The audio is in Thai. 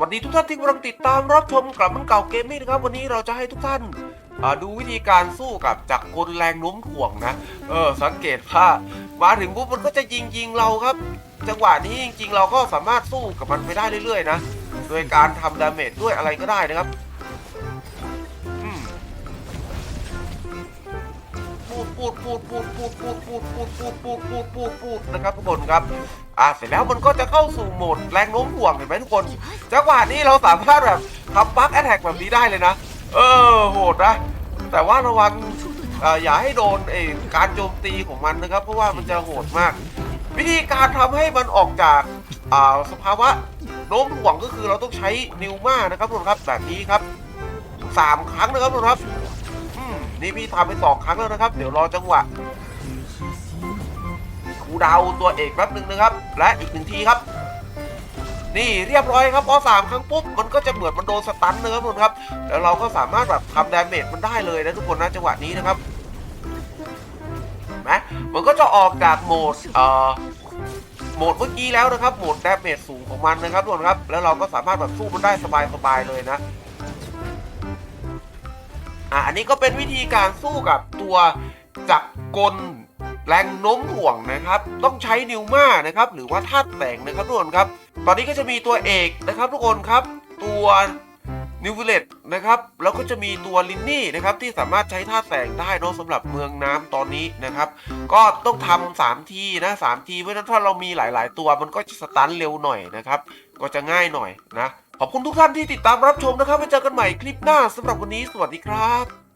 วันนี้ทุกท่านที่กำลังติดตามรับชมกลับมันเก่าเกมมี่นะครับ วันนี้เราจะให้ทุกท่านดูวิธีการสู้กับจักรกลแรงโน้มถ่วงนะ เออ สังเกตว่ามาถึงปุ๊บมันก็จะยิงยิงเราครับ จังหวะนี้จริงๆ เราก็สามารถสู้กับมันไปได้เรื่อยๆนะ โดยการทำดาเมจด้วยอะไรก็ได้นะครับ พูดพูดพูดพูดพูดพูดพูดพูดพูดพูดพูดพูดนะครับทุกคนครับอะเสร็จแล้วมันก็จะเข้าสู่โหมดแรงโน้มถ่วงเห็นไหมทุกคนจังหวะนี้เราสามารถแบบทำปักแอตแทกแบบนี้ได้เลยนะ เออโหดนะ แต่ว่าระวังอย่าให้โดนเอการโจมตีของมันนะครับ เพราะว่ามันจะโหดมาก วิธีการทำให้มันออกจากอ่าสภาวะโน้มถ่วงก็คือเราต้องใช้นิวมานะครับทุกคนครับแบบนี้ครับสามครั้งนะครับทุกคนครับ นี่พี่ทำไปสองครั้งแล้วนะครับ เดี๋ยวรอจังหวะคูดาวตัวเอกแป๊บหนึ่งนะครับ และอีกหนึ่งทีครับ นี่เรียบร้อยครับพอสามครั้งปุ๊บมันก็จะเหมือนมันโดนสตันนะครับทุกคนครับ แล้วเราก็สามารถแบบทำดาเมจมันได้เลยนะทุกคนนะจังหวะนี้นะครับเห็นไหมมันก็จะออกจากโหมดเอ่อโหมดเมื่อกี้แล้วนะครับ โหมดดาเมจสูงของมันนะครับทุกคนครับ แล้วเราก็สามารถแบบสู้มันได้สบายๆเลยนะ อะอันนี้ก็เป็นวิธีการสู้กับตัวจักรกลแรงโน้มถ่วงนะครับ ต้องใช้นิวมานะครับ หรือว่าธาตุแสงนะครับทุกคนครับ ตอนนี้ก็จะมีตัวเอกนะครับ ทุกคนครับ ตัวนิวเวเลตนะครับ แล้วก็จะมีตัวลินนี่นะครับ ที่สามารถใช้ธาตุแสงได้เนะสำหรับเมืองน้ำตอนนี้นะครับ ก็ต้องทำสามทีนะสามทีเพราะฉะนั้นถ้าเรามีหลาย ๆ ตัวมันก็จะสตันเร็วหน่อยนะครับ ก็จะง่ายหน่อยนะ ขอบคุณทุกท่านที่ติดตามรับชมนะครับไว้เจอกันใหม่คลิปหน้าสำหรับวันนี้สวัสดีครับ